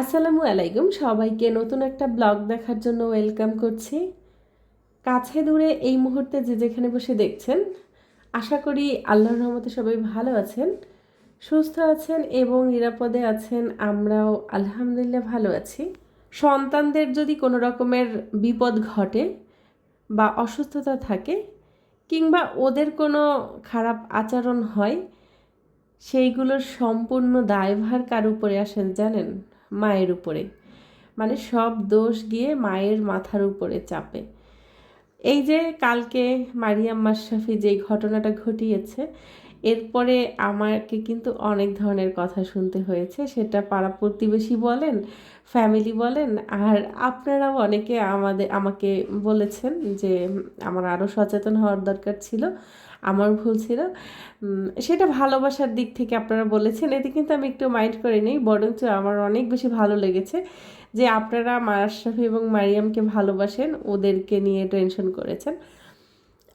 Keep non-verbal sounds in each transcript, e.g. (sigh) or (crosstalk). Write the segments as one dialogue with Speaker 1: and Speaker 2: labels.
Speaker 1: আসসালামু আলাইকুম। সবাইকে নতুন একটা ব্লগ দেখার জন্য ওয়েলকাম করছি। কাছে দূরে এই মুহূর্তে যে যেখানে বসে দেখছেন, আশা করি আল্লাহর রহমতে সবাই ভালো আছেন, সুস্থ আছেন এবং নিরাপদে আছেন, আমরাও আলহামদুলিল্লাহ ভালো আছি। সন্তানদের যদি কোনো রকমের বিপদ ঘটে বা অসুস্থতা থাকে কিংবা ওদের কোনো খারাপ আচরণ হয়, সেইগুলোর সম্পূর্ণ দায়ভার কার উপরে আসেন জানেন? মায়ের উপরে। মানে সব দোষ গিয়ে মায়ের মাথার উপরে চাপে। এই যে কালকে মারিয়াম মাশরাফি যে ঘটনাটা ঘটিয়েছে এরপরে আমাকে কিন্তু অনেক ধরনের কথা শুনতে হয়েছে। সেটা পাড়া প্রতিবেশী বলেন ফ্যামিলি বলেন, আর আপনারাও অনেকে আমাদের, আমাকে বলেছেন যে, আমার আরও সচেতন হওয়ার দরকার ছিল, আমার ভুল ছিল। সেটা ভালোবাসার দিক থেকে আপনারা বলেছেন, এতে কিন্তু আমি একটু মাইন্ড করে নিই, বরঞ্চ আমার অনেক বেশি ভালো লেগেছে যে আপনারা মারাশরাফি এবং মারিয়ামকে ভালোবাসেন, ওদেরকে নিয়ে টেনশন করেছেন।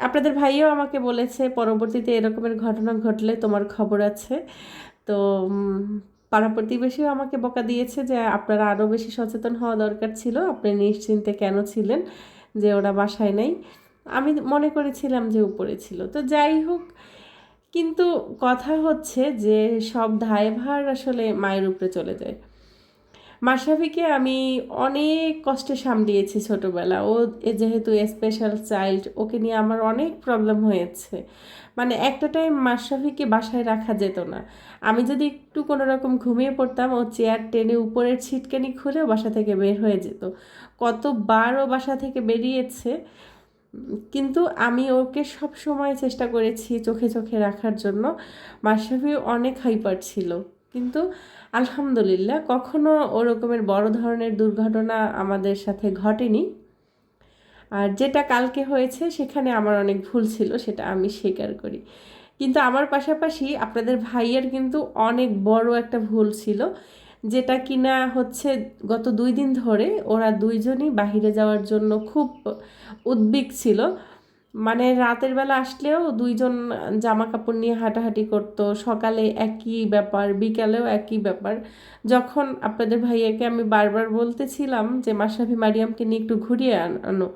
Speaker 1: আপনাদের ভাইও আমাকে বলেছে, পরবর্তীতে এরকমের ঘটনা ঘটলে তোমার খবর আছে। তো পাড়া প্রতিবেশীও আমাকে বকা দিয়েছে যে আপনারা আরও বেশি সচেতন হওয়া দরকার ছিল। আপনি নিশ্চিন্তে কেন ছিলেন যে ওরা বাসায় নেই? আমি মনে করেছিলাম যে উপরে ছিল। তো যাই হোক, কিন্তু কথা হচ্ছে যে সব দায়ভার আসলে মায়ের উপরে চলে যায়। মাসাফিকে আমি অনেক কষ্টে সামলিয়েছি ছোটোবেলা। ও যেহেতু স্পেশাল চাইল্ড ওকে নিয়ে আমার অনেক প্রবলেম হয়েছে। মানে একটা টাইম মাসাফিকে বাসায় রাখা যেত না। আমি যদি একটু কোনো রকম ঘুমিয়ে পড়তাম, ও চেয়ার টেনে উপরের ছিটকানি খুলে বাসা থেকে বের হয়ে যেত। কতবার ও বাসা থেকে বেরিয়েছে, কিন্তু আমি ওকে সব সময় চেষ্টা করেছি চোখে চোখে রাখার জন্য। মাসাফি অনেক হাইপার ছিল। কিন্তু আলহামদুলিল্লাহ কখনো ওরকমের বড় ধরনের দুর্ঘটনা আমাদের সাথে ঘটেনি। আর যেটা কালকে হয়েছে সেখানে আমার অনেক ভুল ছিল, সেটা আমি স্বীকার করি। কিন্তু আমার পাশাপাশি আপনাদের ভাইয়ের কিন্তু অনেক বড় একটা ভুল ছিল, যেটা কিনা হচ্ছে গত দুই দিন ধরে ওরা দুইজনই বাহিরে যাওয়ার জন্য খুব উদ্বিগ ছিল। মানে রাতের বেলা আসলেও দুইজন জামা কাপড় নিয়ে হাঁটাহাঁটি করতো, সকালে একই ব্যাপার, বিকালেও একই ব্যাপার। যখন আপনাদের ভাইয়াকে আমি বারবার বলতেছিলাম যে মাসাফি মারিয়ামকে নিয়ে একটু ঘুরিয়ে আনো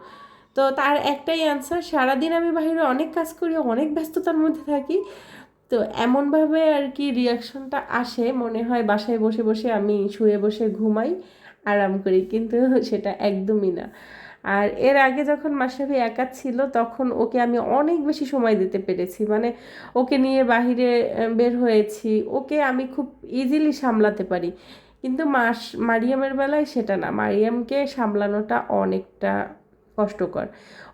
Speaker 1: তো তার একটাই অ্যান্সার সারাদিন আমি বাইরে অনেক কাজ করি, অনেক ব্যস্ততার মধ্যে থাকি। তো এমনভাবে আর কি রিয়াকশনটা আসে। মনে হয় বাসায় বসে বসে আমি শুয়ে বসে ঘুমাই, আরাম করি। কিন্তু সেটা একদমই না। আর এর আগে যখন মাসাফি একা ছিল, তখন ওকে আমি অনেক বেশি সময় দিতে পেরেছি। মানে ওকে নিয়ে বাহিরে বের হয়েছি, ওকে আমি খুব ইজিলি সামলাতে পারি। কিন্তু মাস, মারিয়ামের বেলায় সেটা না। মারিয়ামকে সামলানোটা অনেকটা কষ্টকর।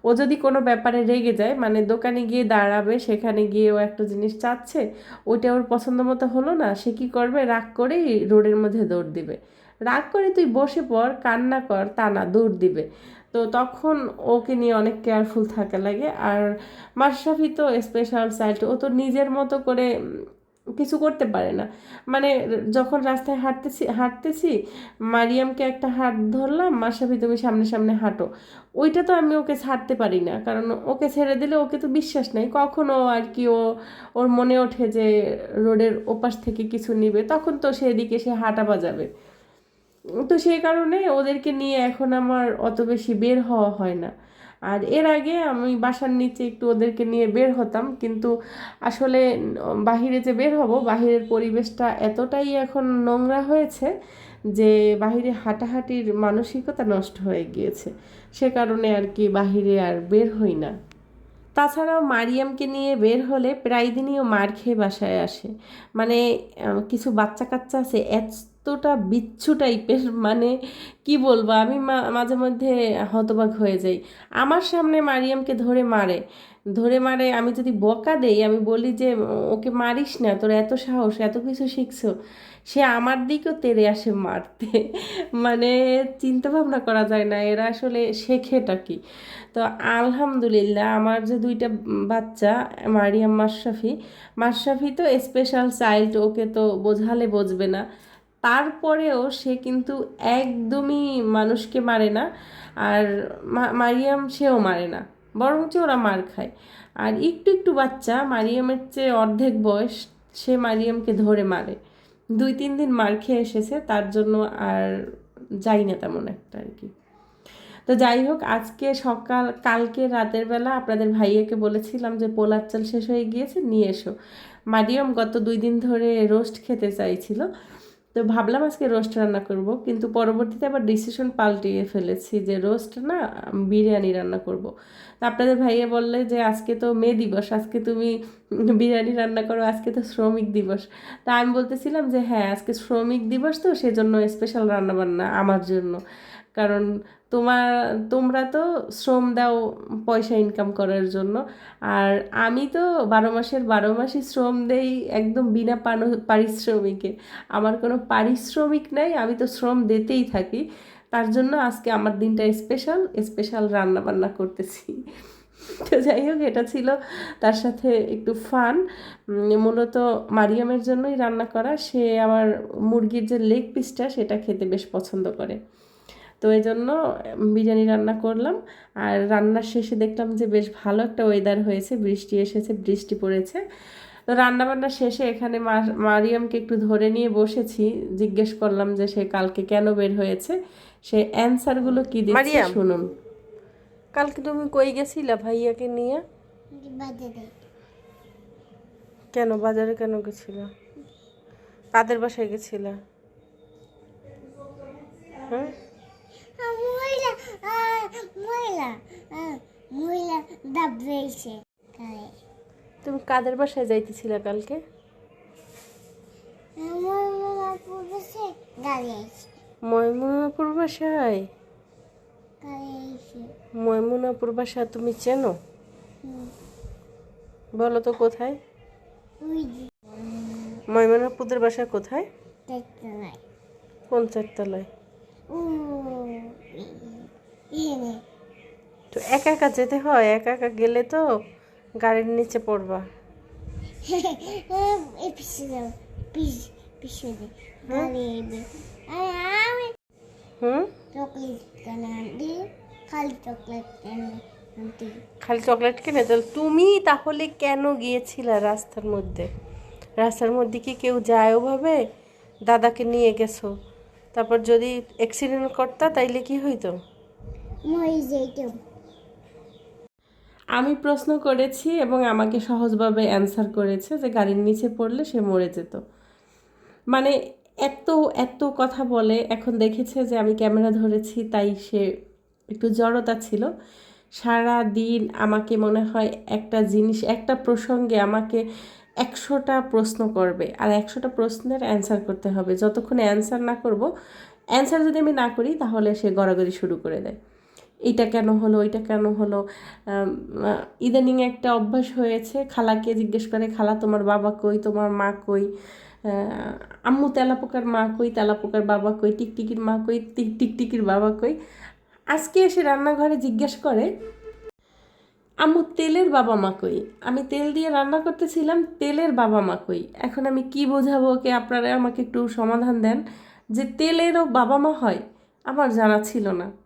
Speaker 1: ও যদি কোনো ব্যাপারে রেগে যায় মানে দোকানে গিয়ে দাঁড়াবে, সেখানে গিয়ে ও একটা জিনিস চাচ্ছে, ওইটা ওর পছন্দ মতো হলো না, সে কী করবে? রাগ করেই রোডের মধ্যে দৌড় দিবে। রাগ করে তুই বসে পড়, কান্না কর, তা না, দৌড় দিবে। তো তখন ওকে নিয়ে অনেক কেয়ারফুল থাকা লাগে। আর মাশরাফি তো স্পেশাল চাইল্ড ও তো নিজের মতো করে কিছু করতে পারে না। মানে যখন রাস্তায় হাঁটতেছি হাঁটতেছি, মারিয়ামকে একটা হাত ধরলাম মাসাফি তুমি সামনে সামনে হাঁটো। ওইটা তো আমি ওকে ছাড়তে পারি না, কারণ ওকে ছেড়ে দিলে ওকে তো বিশ্বাস নেই। কখনো আর কি ও, ওর মনে ওঠে যে রোডের ওপাশ থেকে কিছু নিবে, তখন তো সেদিকে সে হাঁটা বাজাবে। তো সেই কারণে ওদেরকে নিয়ে এখন আমার অত বেশি বের হওয়া হয় না। আর এর আগে আমি বাসার নিচে একটু ওদেরকে নিয়ে বের হতাম, কিন্তু আসলে বাহিরে যে বের হব, বাহিরের পরিবেশটা এতটাই এখন নোংরা হয়েছে যে বাহিরে হাঁটাহাঁটির মানসিকতা নষ্ট হয়ে গিয়েছে। সে কারণে আর কি বাহিরে আর বের হই না। তাছাড়াও মারিয়ামকে নিয়ে বের হলে প্রায় দিনই ও মার খেয়ে বাসায় আসে। মানে কিছু বাচ্চা কাচ্চা আছে এতটা বিচ্ছু টাইপের মানে কি বলব, আমি মাঝে মধ্যে হতবাক হয়ে যাই। আমার সামনে মারিয়ামকে ধরে মারে ধরে মারে, আমি যদি বকা দেই, আমি বলি যে, ওকে মারিস না, তোর এত সাহস, এত কিছু শিখছো। সে আমার দিকেও তেরে আসে মারতে। মানে চিন্তা ভাবনা করা যায় না, এরা আসলে শেখেটা কি? তো আলহামদুলিল্লাহ, আমার যে দুইটা বাচ্চা, মারিয়াম মাশরাফি মাশরাফি তো স্পেশাল চাইল্ড ওকে তো বোঝালে বুঝবে না। তারপরেও সে কিন্তু একদমই মানুষকে মারে না। আর মারিয়াম সেও মারে না। বরঞ্চ ওরা মার খায়। আর একটু একটু বাচ্চা, মারিয়ামের চেয়ে অর্ধেক বয়স সে মারিয়ামকে ধরে মারে। দুই, তিন দিন মার খেয়ে এসেছে, তার জন্য আর যাই না তেমন একটা আর কি। তো যাই হোক, আজকে সকাল, কালকে রাতের বেলা আপনাদের ভাইয়াকে বলেছিলাম যে পোলার চাল শেষ হয়ে গিয়েছে, নিয়ে এসো। মারিয়ম গত দুই দিন ধরে রোস্ট খেতে চাইছিল। তো ভাবলাম আজকে রোস্ট রান্না করব, কিন্তু পরবর্তীতে আবার ডিসিশন পাল্টিয়ে ফেলেছি যে রোস্ট না বিরিয়ানি রান্না করব। তা আপনাদের ভাইয়া বললে যে আজকে তো মে দিবস, আজকে তুমি (laughs) বিরিয়ানি রান্না করো, আজকে তো শ্রমিক দিবস। তা আমি বলতেছিলাম যে হ্যাঁ আজকে শ্রমিক দিবস তো, সেজন্য স্পেশাল রান্না বান্না আমার জন্য। কারণ তোমার, তোমরা তো শ্রম দাও, পয়সা ইনকাম করার জন্য। আর আমি তো বারো মাসের, বারো মাসই শ্রম দেই একদম বিনা পারিশ্রমিকে। আমার কোনো পারিশ্রমিক নাই, আমি তো শ্রম দিতেই থাকি। তার জন্য আজকে আমার দিনটা স্পেশাল স্পেশাল রান্না বান্না করতেছি। তো যাই হোক, এটা ছিল তার সাথে একটু ফান মূলত মারিয়ামের জন্যই রান্না করা। সে আমার মুরগির যে লেগ পিসটা সেটা খেতে বেশ পছন্দ করে। তো এই জন্য বিরিয়ানি রান্না করলাম। আর রান্নার শেষে দেখলাম যে বেশ ভালো একটা ওয়েদার হয়েছে বৃষ্টি এসেছে বৃষ্টি পড়েছে। তো রান্না বান্না শেষে এখানে মারিয়ামকে একটু ধরে নিয়ে বসেছি। জিজ্ঞেস করলাম যে সে কালকে কেন বের হয়েছে? সে অ্যান্সারগুলো কি দিচ্ছে শুনুন।
Speaker 2: কালকে তুমি কই গেছিলা ভাইয়াকে নিয়ে? কেন বাজারে কেন গেছিলা? কাদের বাসায় গেছিলা? হ্যাঁ?
Speaker 3: মহিলা মহিলা গায়ে
Speaker 2: তুমি কাদের বাসায় যাইতেছিলে কালকে? ময়মুনাপুর বাসায় ময়মুনাপুর বাসা তুমি চেনো? বলো তো কোথায়? ময়মুনাপুরের বাসা কোথায়? কোন চারতলায়? তো একা একা যেতে হয় একা একা গেলে তো গাড়ির নিচে পড়বা। (laughs)
Speaker 3: খালি চকলেট কেন আনতে।
Speaker 2: খালি চকলেট কিনে? তাহলে তুমি তাহলে কেন গিয়েছিলা রাস্তার মধ্যে? রাস্তার মধ্যে কি কেউ যায় ওভাবে? দাদাকে নিয়ে গেছো। তারপর যদি অ্যাক্সিডেন্ট করতা তাইলে কি হইতো?
Speaker 1: আমি প্রশ্ন করেছি এবং আমাকে সহজভাবে অ্যান্সার করেছে যে গাড়ির নিচে পড়লে সে মরে যেত। মানে এত এত কথা বলে এখন দেখেছে যে আমি ক্যামেরা ধরেছি, তাই সে একটু জড়তা ছিল। সারা দিন আমাকে মনে হয় একটা জিনিস, একটা প্রসঙ্গে আমাকে একশোটা প্রশ্ন করবে আর একশোটা প্রশ্নের অ্যান্সার করতে হবে। যতক্ষণ অ্যান্সার না করব অ্যান্সার যদি আমি না করি, তাহলে সে গড়াগড়ি শুরু করে দেয়। এইটা কেন হলো, ওইটা কেন হলো? ইদানিং একটা অভ্যাস হয়েছে, খালাকে জিজ্ঞেস করে, খালা, তোমার বাবা কই? তোমার মা কই? আম্মু তেলাপোকার মা কই? তেলাপোকার বাবা কই? টিকটিকির মা কই? টিক- টিকটিকির বাবা কই? আজকে এসে রান্নাঘরে জিজ্ঞেস করে, আম্মু, তেলের বাবা মা কই? আমি তেল দিয়ে রান্না করতেছিলাম, তেলের বাবা মা কই? এখন আমি কি বোঝাবো ওকে? আপনারা আমাকে একটু সমাধান দেন, যে তেলেরও বাবা মা হয়, আমার জানা ছিল না।